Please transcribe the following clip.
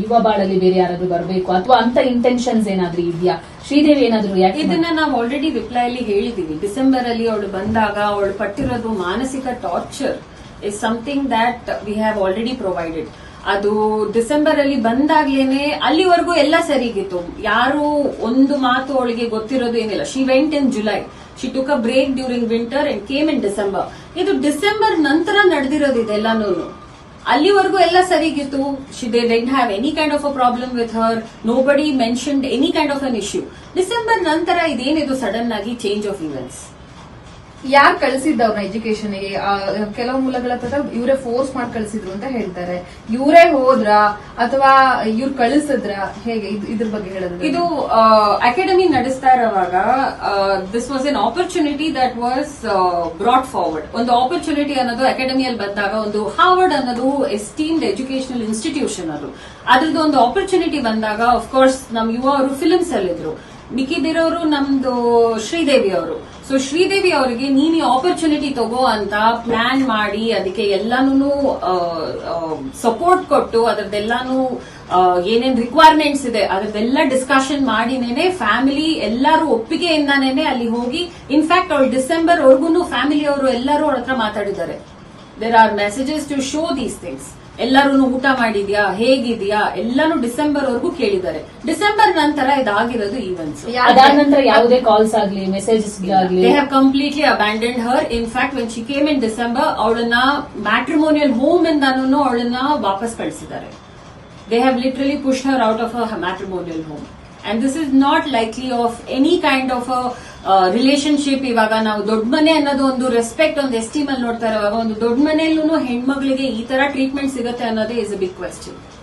ಯುವ ಬಾಳಲ್ಲಿ ಬೇರೆ ಯಾರಾದ್ರೂ ಬರಬೇಕು? ಅಥವಾ ಅಂತ ಇಂಟೆನ್ಷನ್ಸ್ ಏನಾದ್ರೂ ಇದೆಯಾ? ಶ್ರೀದೇವಿ ಏನಾದ್ರೂ ಇದನ್ನ ನಾವು ಆಲ್ರೆಡಿ ರಿಪ್ಲೈ ಅಲ್ಲಿ ಹೇಳಿದೀವಿ. ಡಿಸೆಂಬರ್ ಅಲ್ಲಿ ಅವಳು ಬಂದಾಗ ಅವಳು ಪಟ್ಟಿರೋದು ಮಾನಸಿಕ torture is something that we have already provided ಅದು ಡಿಸೆಂಬರ್ ಅಲ್ಲಿ ಬಂದಾಗ್ಲೇನೆ ಅಲ್ಲಿವರೆಗೂ ಎಲ್ಲ ಸರಿಗಿತ್ತು. ಯಾರು ಒಂದು ಮಾತು ಅವಳಿಗೆ ಗೊತ್ತಿರೋದು ಏನಿಲ್ಲ. She went in July she took a break during winter and came in December ಇದು ಡಿಸೆಂಬರ್ ನಂತರ ನಡೆದಿರೋದು ಇದೆಲ್ಲಾನು ಅಲ್ಲಿವರೆಗೂ ಎಲ್ಲ ಸರಿಗಿತ್ತು. She didn't have any kind of a problem with her nobody mentioned any kind of an issue December ನಂತರ ಇದೇನಿದು sudden ಆಗಿ change of events ಯಾರು ಕಳಿಸಿದ್ದವ್ರನ್ನ ಎಜುಕೇಶನ್ಗೆ? ಕೆಲವು ಮೂಲಗಳ ಪ್ರಕಾರ ಇವರೇ ಫೋರ್ಸ್ ಮಾಡಿ ಕಳಿಸಿದ್ರು ಅಂತ ಹೇಳ್ತಾರೆ. ಇವರೇ ಹೋದ್ರ ಅಥವಾ ಇವ್ರು ಕಳಿಸಿದ್ರ? ಹೇಗೆ? ಇದ್- ಇದ್ರ ಬಗ್ಗೆ ಹೇಳೋದು ಇದು ಅಕಾಡೆಮಿ ನಡೆಸ್ತಾ ಇರುವಾಗ this was an opportunity that was brought forward ಒಂದು ಆಪರ್ಚುನಿಟಿ ಅನ್ನೋದು ಅಕಾಡೆಮಿಯಲ್ಲಿ ಬಂದಾಗ ಒಂದು ಹಾರ್ವರ್ಡ್ ಅನ್ನೋದು ಎಸ್ಟೀಮ್ಡ್ ಎಜುಕೇಶನಲ್ ಇನ್ಸ್ಟಿಟ್ಯೂಷನ್ ಅದು. ಅದ್ರದ್ದು ಒಂದು ಆಪರ್ಚುನಿಟಿ ಬಂದಾಗ ಕೋರ್ಸ್ ನಮ್ ಯುವ ಅವರು ಫಿಲ್ಮ್ಸ್ ಅಲ್ಲಿದ್ರು. ಮಿಕ್ಕಿದಿರೋರು ನಮ್ದು ಶ್ರೀದೇವಿ ಅವರು. ಸೊ ಶ್ರೀದೇವಿ ಅವರಿಗೆ ನೀನು ಆಪರ್ಚುನಿಟಿ ತಗೋ ಅಂತ ಪ್ಲಾನ್ ಮಾಡಿ ಅದಕ್ಕೆ ಎಲ್ಲಾನು ಸಪೋರ್ಟ್ ಕೊಟ್ಟು ಅದರದ್ದೆಲ್ಲಾನು ಏನೇನ್ ರಿಕ್ವೈರ್ಮೆಂಟ್ಸ್ ಇದೆ ಅದ್ರದ್ದೆಲ್ಲ ಡಿಸ್ಕಷನ್ ಮಾಡಿನೇನೆ ಫ್ಯಾಮಿಲಿ ಎಲ್ಲರೂ ಒಪ್ಪಿಗೆಯಿಂದಾನೇನೆ ಅಲ್ಲಿ ಹೋಗಿ ಇನ್ಫ್ಯಾಕ್ಟ್ ಅವಳು ಡಿಸೆಂಬರ್ ವರ್ಗೂನು ಫ್ಯಾಮಿಲಿ ಅವರು ಎಲ್ಲರೂ ಅವ್ರ ಹತ್ರ ಮಾತಾಡಿದ್ದಾರೆ. There are messages to show these things ಎಲ್ಲರೂ ಊಟ ಮಾಡಿದ್ಯಾ? ಹೇಗಿದ್ಯಾ? ಎಲ್ಲಾನು ಡಿಸೆಂಬರ್ ವರೆಗೂ ಕೇಳಿದ್ದಾರೆ. ಡಿಸೆಂಬರ್ ನಂತರ ಇದಾಗಿರೋದು ಈವೆಂಟ್ಸ್ ಅದಾದ ನಂತರ ಯಾವುದೇ ಕಾಲ್ಸ್ ಆಗ್ಲಿ ಮೆಸೇಜಸ್ ಆಗ್ಲಿ. They have completely abandoned her in fact when she came in December ಅವಳನ್ನ ಮ್ಯಾಟ್ರಿಮೋನಿಯಲ್ ಹೋಮ್ ಇಂದಾನು ಅವಳನ್ನ ವಾಪಸ್ ಕಳಿಸಿದ್ದಾರೆ. They have literally push her out of a matrimonial home and this is not likely of any kind of relationship ಇವಾಗ ನಾವು ದೊಡ್ಡ ಮನೆ ಅನ್ನೋದು ಒಂದು ರೆಸ್ಪೆಕ್ಟ್ ಒಂದು ಎಸ್ಟೀಮ್ ಅಲ್ಲಿ ನೋಡ್ತಾ ಒಂದು ದೊಡ್ಡ ಮನೆಯಲ್ಲೂ ಹೆಣ್ಮಗಳಿಗೆ ಈ ತರ ಟ್ರೀಟ್ಮೆಂಟ್ ಸಿಗುತ್ತೆ ಅನ್ನೋದೇ ಇಸ್ ಅ ಬಿಗ್ ಕ್ವೆಶ್ಚನ್